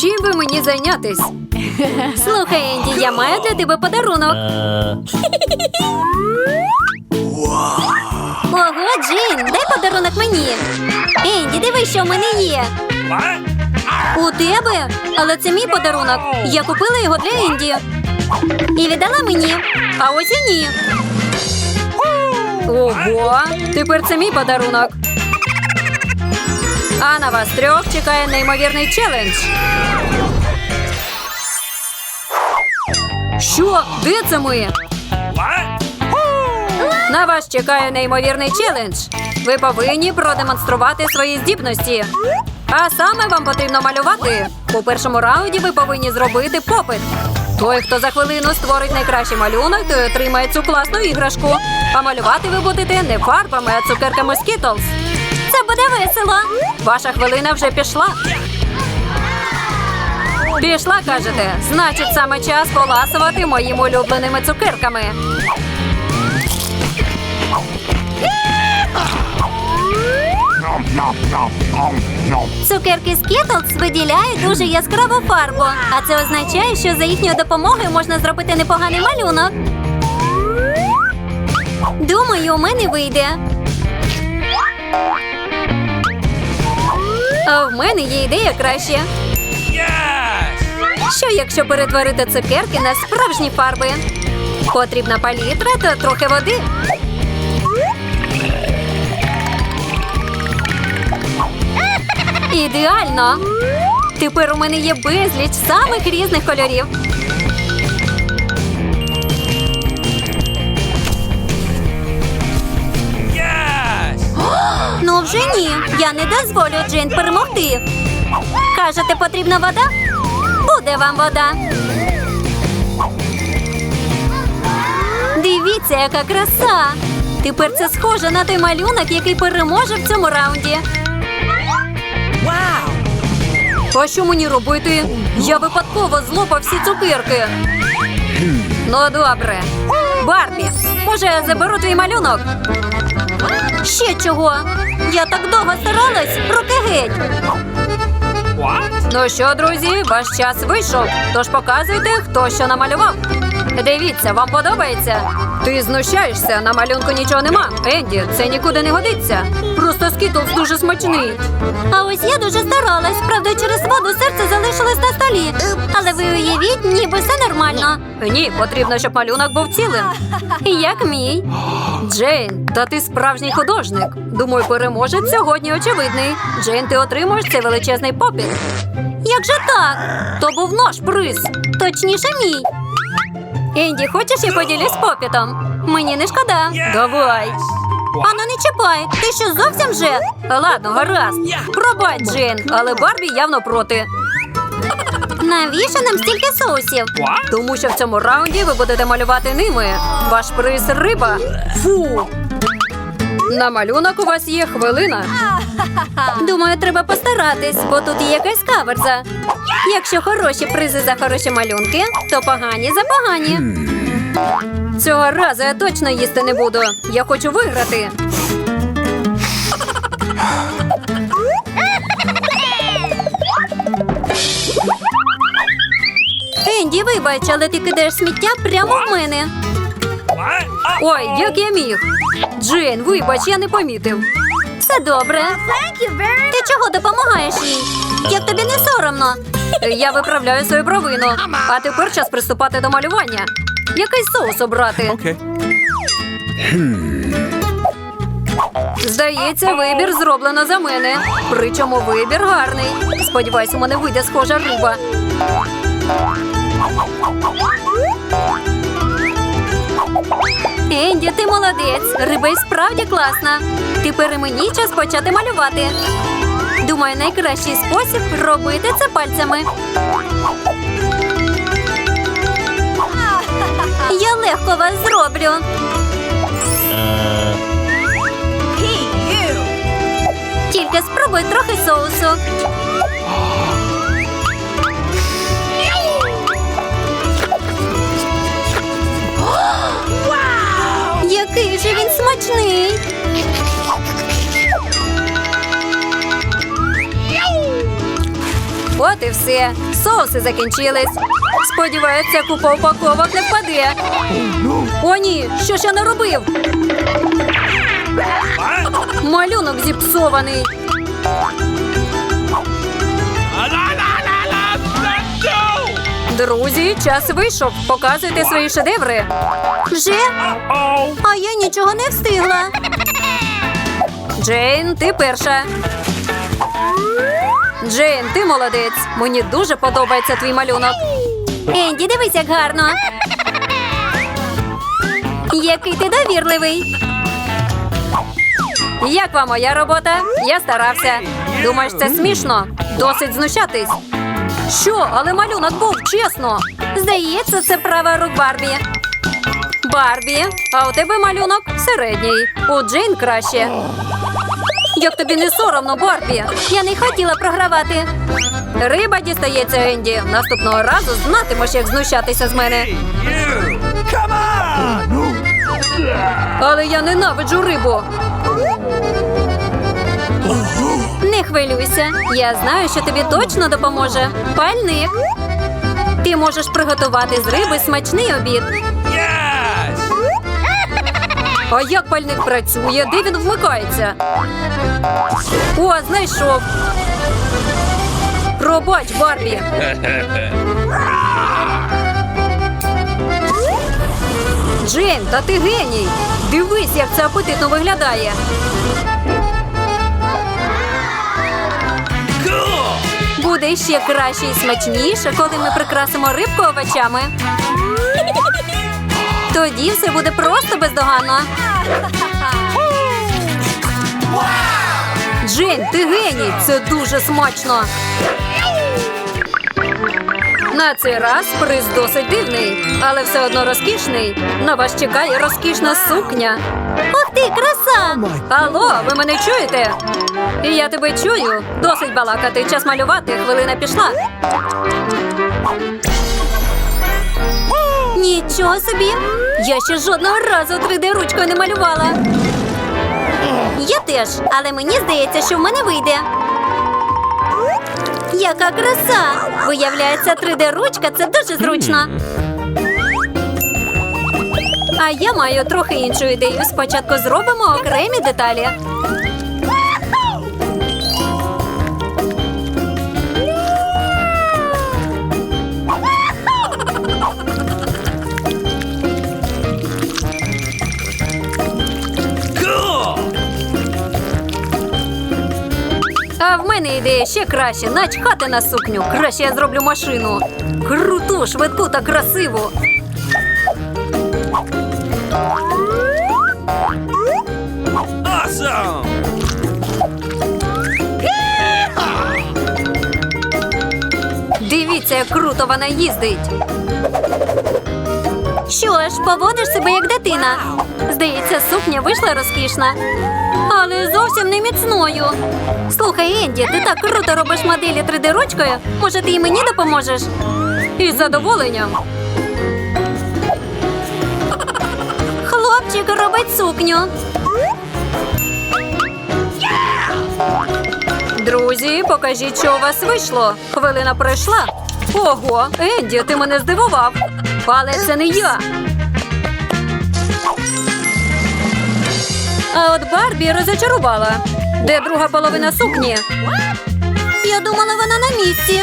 Чим би мені зайнятись? Слухай, Енді, я маю для тебе подарунок. Ого, Джин, дай подарунок мені. Енді, диви, що в мене є. У тебе? Але це мій подарунок. Я купила його для Енді. І віддала мені. А ось і ні. Ого, тепер це мій подарунок. А на вас трьох чекає неймовірний челендж. Що? Де це ми? На вас чекає неймовірний челендж. Ви повинні продемонструвати свої здібності. А саме вам потрібно малювати. У першому раунді ви повинні зробити попит. Той, хто за хвилину створить найкращий малюнок, той отримає цю класну іграшку. А малювати ви будете не фарбами, а цукерками Skittles. Буде весело. Ваша хвилина вже пішла. Пішла, кажете. Значить, саме час поласувати моїми улюбленими цукерками. Цукерки Skittles виділяють дуже яскраву фарбу, а це означає, що за їхньою допомогою можна зробити непоганий малюнок. Думаю, у мене вийде. А в мене є ідея краще. Що якщо перетворити цукерки на справжні фарби? Потрібна палітра та трохи води. Ідеально! Тепер у мене є безліч самих різних кольорів. Ну вже ні. Я не дозволю Джейн перемогти. Кажете, потрібна вода? Буде вам вода. Дивіться, яка краса! Тепер це схоже на той малюнок, який переможе в цьому раунді. А що мені робити? Я випадково злопав всі цукерки. Ну, добре. Барбі, може, я заберу твій малюнок? Ще чого? Я так довго старалась, руки геть. Ну що, друзі, ваш час вийшов. Тож показуйте, хто що намалював. Дивіться, вам подобається? Ти знущаєшся, на малюнку нічого нема. Енді, це нікуди не годиться. Просто скітлс дуже смачний. А ось я дуже старалась. Правда, через воду серце залишилось на столі. Але ви уявіть, ніби все нормально. Ні, потрібно, щоб малюнок був цілим. Як мій. Джейн, та ти справжній художник. Думаю, переможець сьогодні очевидний. Джейн, ти отримуєш цей величезний попіт. Як же так? То був наш приз. Точніше, мій. Енді, хочеш я поділюсь попітом? Мені не шкода. Давай. Ану, не чіпай. Ти що зовсім вже? Ладно, гаразд. Пробач, Джейн, але Барбі явно проти. Навіщо нам стільки соусів? Тому що в цьому раунді ви будете малювати ними. Ваш приз риба. Фу. На малюнок у вас є хвилина. Думаю, треба постаратись, бо тут є якась каверза. Якщо хороші призи за хороші малюнки, то погані за погані. Цього разу я точно їсти не буду. Я хочу виграти. Енді, вибач, але ти кидаєш сміття прямо в мене. Ой, як я міг. Джейн, вибач, я не помітив. Все добре. Ти чого допомагаєш їй? Як тобі не соромно? Я виправляю свою провину. А тепер час приступати до малювання. Який соус обрати? Okay. Здається, вибір зроблено за мене. Причому вибір гарний. Сподіваюсь, у мене вийде схожа риба. Енді, ти молодець. Риба й справді класна. Тепер і мені час почати малювати. Думаю, найкращий спосіб робити це пальцями. Я легко вас зроблю. Тільки спробуй трохи соусу. Який же він смачний. От і все. Соуси закінчились. Сподіваються, купа упаковок не впаде. О, ні, що ж я наробив? Малюнок зіпсований. Друзі, час вийшов. Показуйте свої шедеври. Вже? А я нічого не встигла. Джейн, ти перша. Джейн, ти молодець. Мені дуже подобається твій малюнок. Енді, дивись, як гарно. Який ти довірливий. Як вам моя робота? Я старався. Думаєш, це смішно? Досить знущатись. Що, але малюнок був, чесно. Здається, це права рук Барбі. Барбі, а у тебе малюнок середній. У Джейн краще. Як тобі не соромно, Барбі? Я не хотіла програвати. Риба дістається Енді. Наступного разу знатимеш, як знущатися з мене. Але я ненавиджу рибу. Не хвилюйся. Я знаю, що тобі точно допоможе. Пальник. Ти можеш приготувати з риби смачний обід. А як пальник працює? Де він вмикається? О, знайшов. Пробач, Барбі. Джейн, та ти геній. Дивись, як це апетитно виглядає. Буде ще краще і смачніше, коли ми прикрасимо рибку овочами. Тоді все буде просто бездоганно. Джейн, ти геній! Це дуже смачно. На цей раз приз досить дивний, але все одно розкішний. На вас чекає розкішна сукня. Ох ти, краса! Алло, ви мене чуєте? І я тебе чую. Досить балакати, час малювати, хвилина пішла. Нічого собі! Я ще жодного разу 3D ручкою не малювала. Я теж, але мені здається, що в мене вийде. Яка краса! Виявляється, 3D ручка це дуже зручно. А я маю трохи іншу ідею. Спочатку зробимо окремі деталі. Мене ідея ще краще. Начхати на сукню. Краще я зроблю машину. Круту, швидку та красиву. Awesome! Дивіться, як круто вона їздить. Що ж, поводиш себе як дитина. Здається, сукня вийшла розкішна, але зовсім не міцною. Слухай, Енді, ти так круто робиш моделі 3D ручкою. Може, ти і мені допоможеш? Із задоволенням. Хлопчик робить сукню. Друзі, покажіть, що у вас вийшло. Хвилина пройшла. Ого, Енді, ти мене здивував. Але це не я. А от Барбі розочарувала. Де друга половина сукні? Я думала, вона на місці.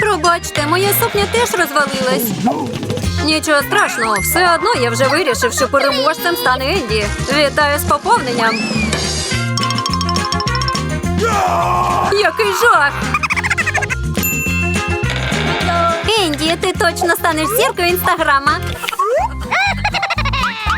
Пробачте, моя сукня теж розвалилась. Нічого страшного, все одно я вже вирішив, що переможцем стане Енді. Вітаю з поповненням. Який жах! Енді, ти точно станеш зіркою інстаграма.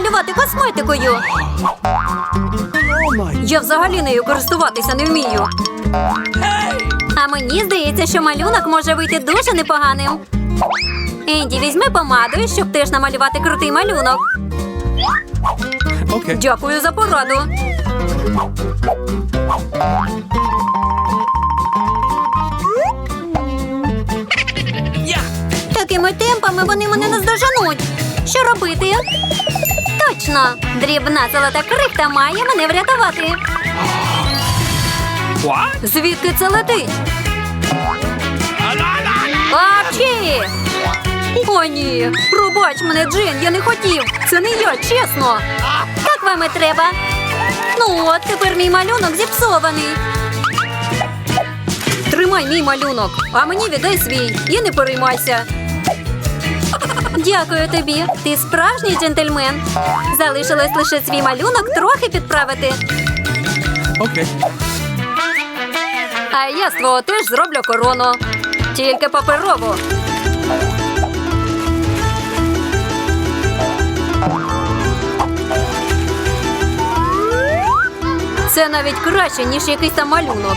Малювати косметикою? Я взагалі нею користуватися не вмію. А мені здається, що малюнок може вийти дуже непоганим. Енді, візьми помаду, щоб теж намалювати крутий малюнок. Okay. Дякую за пораду. Такими темпами вони мене наздоженуть. Що робити? Точно, дрібна золота крихта має мене врятувати. Звідки це летить? Апчі! О, ні! Пробач мене, Джин, я не хотів. Це не я, чесно. Так вам і треба. Ну от, тепер мій малюнок зіпсований. Тримай мій малюнок, а мені віддай свій і не переймайся. Дякую тобі. Ти справжній джентльмен. Залишилось лише свій малюнок трохи підправити. Okay. А я з твого теж зроблю корону. Тільки паперову. Це навіть краще, ніж якийсь там малюнок.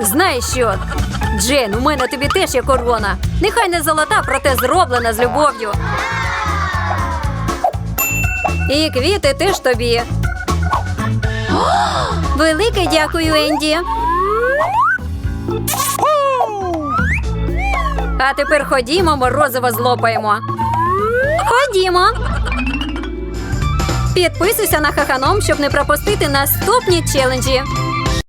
Знаєш що? Джен, у мене тобі теж є корона. Нехай не золота, проте зроблена з любов'ю. І квіти теж тобі. Велике дякую, Енді. А тепер ходімо, морозиво злопаємо. Ходімо. Підписуйся на хаханом, щоб не пропустити наступні челенджі.